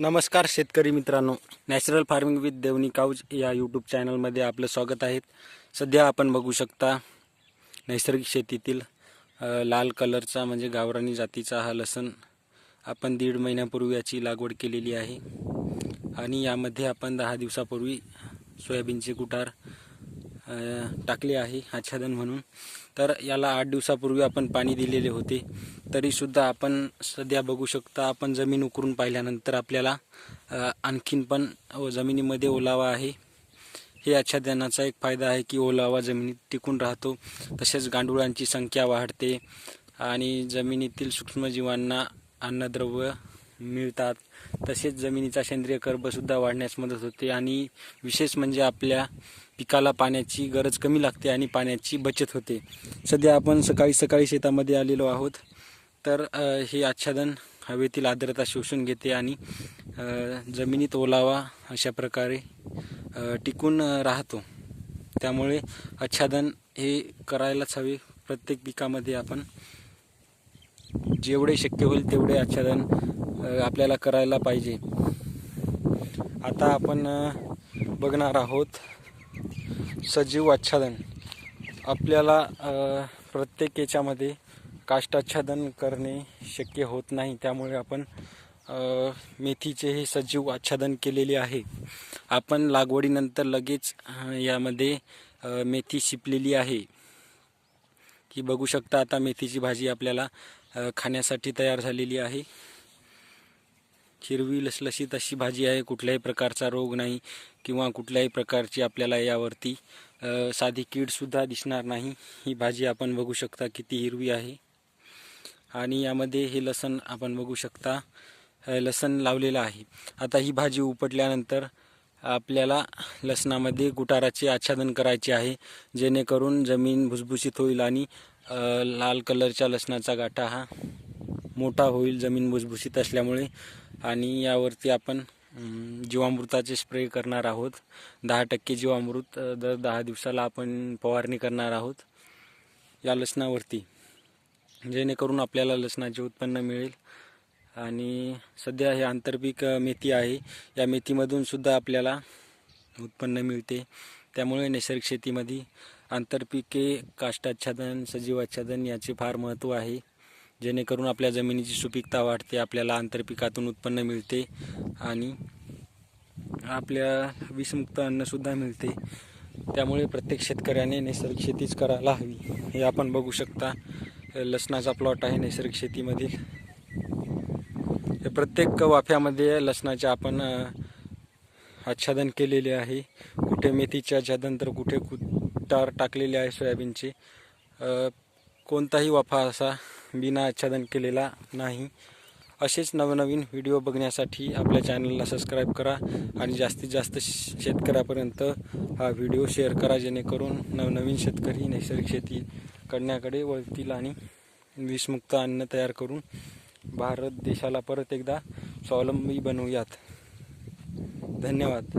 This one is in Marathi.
नमस्कार शेतकरी मित्रांनो. Natural farming with Deoni cows या यूट्यूब चॅनलमध्ये आपलं स्वागत आहे. सध्या आपण बघू शकता नैसर्गिक शेतीतील लाल कलरचा म्हणजे गावरानी जातीचा हा लसण आपण दीड महिन्यापूर्वी याची लागवड केलेली आहे. आणि यामध्ये आपण दहा दिवसापूर्वी सोयाबीनचे कुटार टाकले आहे आच्छादन म्हणून. तर याला आठ दिवसापूर्वी आपण पाणी दिलेले होते. तरीसुद्धा आपण सध्या बघू शकता आपण जमीन उकरून पाहिल्यानंतर आपल्याला आणखीन पण जमिनीमध्ये ओलावा आहे. हे आच्छादनाचा एक फायदा आहे की ओलावा जमिनीत टिकून राहतो. तसेच गांडुळांची संख्या वाढते आणि जमिनीतील सूक्ष्मजीवांना अन्नद्रव्य मिळतात. तसेच जमिनीचा सेंद्रिय कर्बसुद्धा वाढण्यास मदत होते आणि विशेष म्हणजे आपल्या पिकाला पाण्याची गरज कमी लागते आणि पाण्याची बचत होते. सध्या आपण सकाळी सकाळी शेतामध्ये आलेलो आहोत. तर हे आच्छादन हवेतील आर्द्रता शोषून घेते आणि जमिनीत ओलावा अशा प्रकारे टिकून राहतो. त्यामुळे आच्छादन हे करायलाच हवे. प्रत्येक पिकामध्ये आपण जेवढे शक्य होईल तेवढे आच्छादन आपल्याला करायला पाहिजे. आता आपण बघणार आहोत सजीव आच्छादन. आपल्याला प्रत्येक याच्यामध्ये काष्टाच्छादन करणे शक्य होत नाही. त्यामुळे आपण मेथीचे हे सजीव आच्छादन केलेले आहे. आपण लागवडीनंतर लगेच यामध्ये मेथी शिपलेली आहे. की बघू शकता आता मेथीची भाजी आपल्याला खाण्यासाठी तयार झालेली आहे. हिरवी लसलशीत अशी भाजी आहे कुठल्याही प्रकारचा रोग नाही किंवा कुठल्याही प्रकारची आपल्याला यावरती साधी कीडसुद्धा दिसणार नाही. ही भाजी आपण बघू शकता किती हिरवी आहे. आणि यामध्ये हे लसण आपण बघू शकता. लसण लावलेलं आहे. आता ही भाजी उपटल्यानंतर आपल्याला लसणामध्ये गुटाराचे आच्छादन करायचे आहे. जेणेकरून जमीन भुसभुशीत होईल आणि लाल कलरच्या लसणाचा गाठा हा मोठा होईल जमीन भुसभुशीत असल्यामुळे. आणि यावरती आपण जीवामृताचे स्प्रे करणार आहोत. दहा टक्के जीवामृत दर दहा दिवसाला आपण फवारणी करणार आहोत या लसणावरती. जेणेकरून आपल्याला लसणाचे उत्पन्न मिळेल. आणि सध्या हे आंतरपीक मेथी आहे. या मेथीमधून सुद्धा आपल्याला उत्पन्न मिळते. त्यामुळे नैसर्गिक शेतीमध्ये आंतरपिके काष्टाच्छादन सजीव आच्छादन याचे फार महत्त्व आहे. जेणेकरून आपल्या जमिनीची सुपीकता वाढते आपल्याला आंतरपिकातून उत्पन्न मिळते आणि आपल्या विषमुक्त अन्नसुद्धा मिळते. त्यामुळे प्रत्येक शेतकऱ्याने नैसर्गिक शेतीच करायला हवी. हे आपण बघू शकता. लसणाचा प्लॉट आहे नैसर्गिक शेतीमधील. हे प्रत्येक वाफ्यामध्ये लसणाचे आपण आच्छादन केलेले आहे. कुठे मेथीच्या ज्यानंतर तर कुठे कुटार टाकलेले आहे सोयाबीनचे. कोणताही वाफा असा बिना आच्छादन केलेला नाही. असेच नवनवीन व्हिडिओ बघण्यासाठी आपल्या चॅनलला सबस्क्राईब करा आणि जास्तीत जास्त शेतकऱ्यापर्यंत हा व्हिडिओ शेअर करा जेणेकरून नवनवीन शेतकरी नैसर्गिक शेती करण्याकडे वळतील आणि विषमुक्त अन्न तयार करून भारत देशाला परत एकदा स्वावलंबी बनवूयात. धन्यवाद.